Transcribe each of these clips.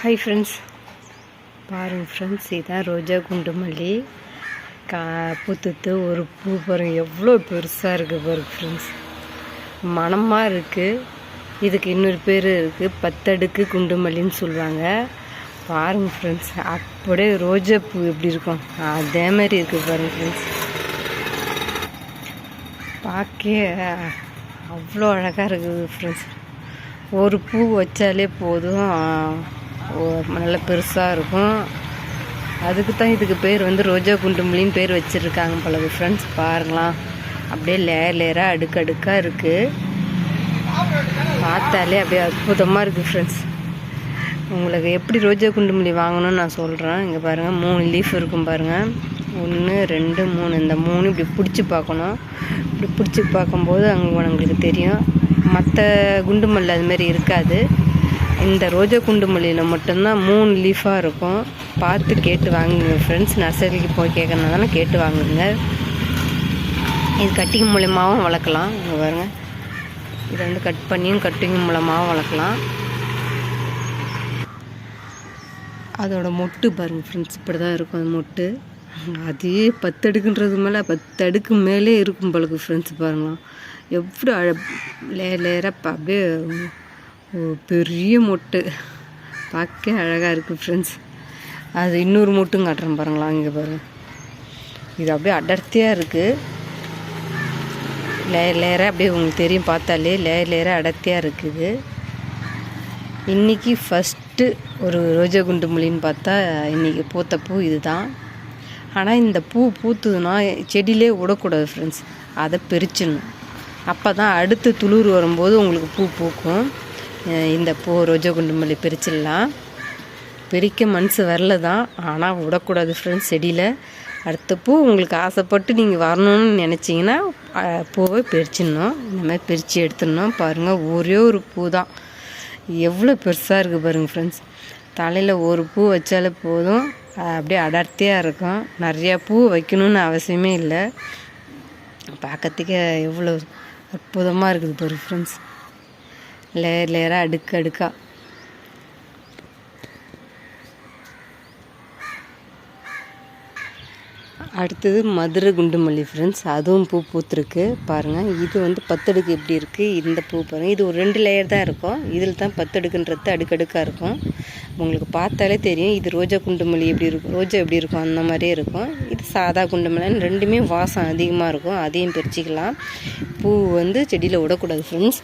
Hi friends பாருங்கள் friends இதான் ரோஜா குண்டு மல்லி கா பூத்துத்து ஒரு பூ பாருங்க எவ்வளோ பெருசாக இருக்குது பாருங்க ஃப்ரெண்ட்ஸ் மணமாக இருக்குது இதுக்கு இன்னொரு பேர் இருக்குது பத்தடுக்கு குண்டு மல்லின்னு சொல்லுவாங்க. பாருங்கள் ஃப்ரெண்ட்ஸ் அப்படியே ரோஜா பூ எப்படி இருக்கும் அதே மாதிரி இருக்குது பாருங்கள் ஃப்ரெண்ட்ஸ் பார்க்க அவ்வளோ அழகாக இருக்குது ஃப்ரெண்ட்ஸ் ஒரு பூ வச்சாலே போதும். நல்லா பெருசாக இருக்கும். அதுக்கு தான் இதுக்கு பேர் வந்து ரோஜா குண்டுமல்லின்னு பேர் வச்சுருக்காங்க பல ஃப்ரெண்ட்ஸ் பாருங்களாம் அப்படியே லேயர் லேயராக அடுக்கு அடுக்காக இருக்குது பார்த்தாலே அப்படியே அற்புதமாக இருக்குது ஃப்ரெண்ட்ஸ் உங்களுக்கு எப்படி ரோஜா குண்டுமல்லி வாங்கணும்னு நான் சொல்கிறேன் இங்கே பாருங்கள் மூணு லீஃப் இருக்கும் பாருங்கள் ஒன்று ரெண்டு மூணு. இந்த மூணு இப்படி பிடிச்சி பார்க்கணும். இப்படி பிடிச்சி பார்க்கும்போது அங்கே உங்களுக்கு தெரியும். மற்ற குண்டுமல்லி அதுமாரி இருக்காது. இந்த ரோஜா குண்டு மல்லியில் மட்டும்தான் மூணு லீஃபாக இருக்கும். பார்த்து கேட்டு வாங்குங்க ஃப்ரெண்ட்ஸ் நர்சரிக்கு போய் கேட்கறதுனால கேட்டு வாங்குங்க. இது கட்டிங் மூலயமாகவும் வளர்க்கலாம். இங்கே பாருங்க. இதை வந்து கட் பண்ணியும் கட்டிங் மூலமாகவும் வளர்க்கலாம். அதோட மொட்டு பாருங்கள் ஃப்ரெண்ட்ஸ் இப்படி தான் இருக்கும் அந்த மொட்டு. அதே பத்து அடுக்குன்றது மேலே பத்து அடுக்கு மேலே இருக்கும் பழகு ஃப்ரெண்ட்ஸ் பாருங்களாம் எவ்வளோ அழ லேயர் லேயராக அப்படியே பெரிய மொட்டு. பார்க்க அழகாக இருக்குது ஃப்ரெண்ட்ஸ் அது இன்னொரு மொட்டும் காட்டுறேன் பாருங்களா இங்கே பாருங்க இது அப்படியே அடர்த்தியாக இருக்குது லேயர் லேயராக அப்படியே உங்களுக்கு தெரியும் பார்த்தாலே லேயர் லேயராக அடர்த்தியாக இருக்குது இன்றைக்கி ஃபஸ்ட்டு ஒரு ரோஜா குண்டு மொழின்னு பார்த்தா இன்றைக்கி பூத்த பூ இதுதான். ஆனால் இந்த பூ பூத்துதுன்னா செடியிலே விடக்கூடாது ஃப்ரெண்ட்ஸ் அதை பிரிச்சிடணும். அப்போ தான் அடுத்து துளிர் வரும்போது உங்களுக்கு பூ பூக்கும். இந்த பூ ரோஜா குண்டு மல்லி பிரிச்சிடலாம். பிரிக்க மனசு வரல தான் ஆனால் விடக்கூடாது ஃப்ரெண்ட்ஸ் செடியில். அடுத்த பூ உங்களுக்கு ஆசைப்பட்டு நீங்கள் வரணும்னு நினச்சிங்கன்னா பூவை பிரிச்சிடணும். இந்த மாதிரி பிரித்து எடுத்துடணும். பாருங்கள் ஒரே ஒரு பூ தான் எவ்வளோ பெருசாக இருக்குது பாருங்கள் ஃப்ரெண்ட்ஸ் தலையில் ஒரு பூ வச்சாலே போதும். அப்படியே அடர்த்தியாக இருக்கும். நிறையா பூ வைக்கணும்னு அவசியமே இல்லை. பார்க்கறதுக்கே எவ்வளோ அற்புதமாக இருக்குது பாருங்கள் ஃப்ரெண்ட்ஸ் லேயர் லேயராக அடுக்கு அடுக்காக அடுத்தது மதுரை குண்டு மல்லி ஃப்ரெண்ட்ஸ் அதுவும் பூ பூத்துருக்கு. பாருங்கள் இது வந்து பத்தடுக்கு எப்படி இருக்குது இந்த பூ பாருங்கள் இது ஒரு ரெண்டு லேயர் தான் இருக்கும். இதில் தான் பத்தடுக்குன்றது அடுக்கடுக்காக இருக்கும். உங்களுக்கு பார்த்தாலே தெரியும் இது ரோஜா குண்டு மல்லி எப்படி இருக்கும் ரோஜா எப்படி இருக்கும் அந்த மாதிரியே இருக்கும். இது சாதா குண்டு மல்லின்னு ரெண்டுமே வாசம் அதிகமாக இருக்கும் அதையும் பிரிச்சுக்கலாம். பூ வந்து செடியில் விடக்கூடாது ஃப்ரெண்ட்ஸ்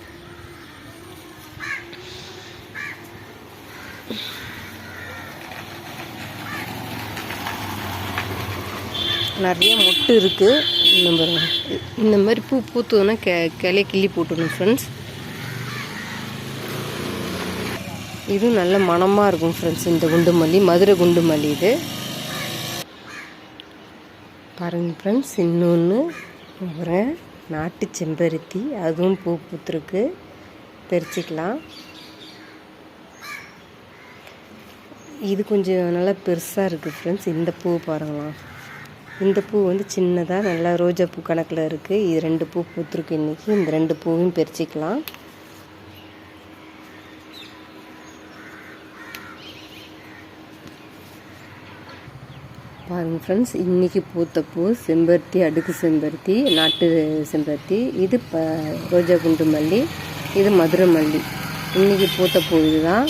நிறைய மொட்டு இருக்குது இந்த மாதிரி இந்த மாதிரி பூ பூத்துதுன்னா கெ கிளைய கிள்ளி போட்டுடணும் ஃப்ரெண்ட்ஸ் இதுவும் நல்ல மணமாக இருக்கும் ஃப்ரெண்ட்ஸ் இந்த குண்டு மல்லி மதுரை குண்டு மல்லி இது. பாருங்க ஃப்ரெண்ட்ஸ் இன்னொன்று அப்புறம் நாட்டு செம்பருத்தி. அதுவும் பூ பூத்துருக்கு. பறிச்சிக்கலாம் இது கொஞ்சம் நல்லா பெருசாக இருக்குது ஃப்ரெண்ட்ஸ் இந்த பூ பாருங்களாம் இந்த பூ வந்து சின்னதாக நல்லா ரோஜா பூ கணக்கில் இருக்குது இது ரெண்டு பூ பூத்துருக்கு இன்றைக்கி இந்த ரெண்டு பூவையும் பறிச்சிக்கலாம் பாருங்கள் ஃப்ரெண்ட்ஸ் இன்றைக்கி பூத்த பூ செம்பருத்தி அடுக்கு செம்பருத்தி நாட்டு செம்பருத்தி. இது ப ரோஜா குண்டு மல்லி இது மதுரை மல்லி. இன்றைக்கி பூத்த பூ இதுதான்.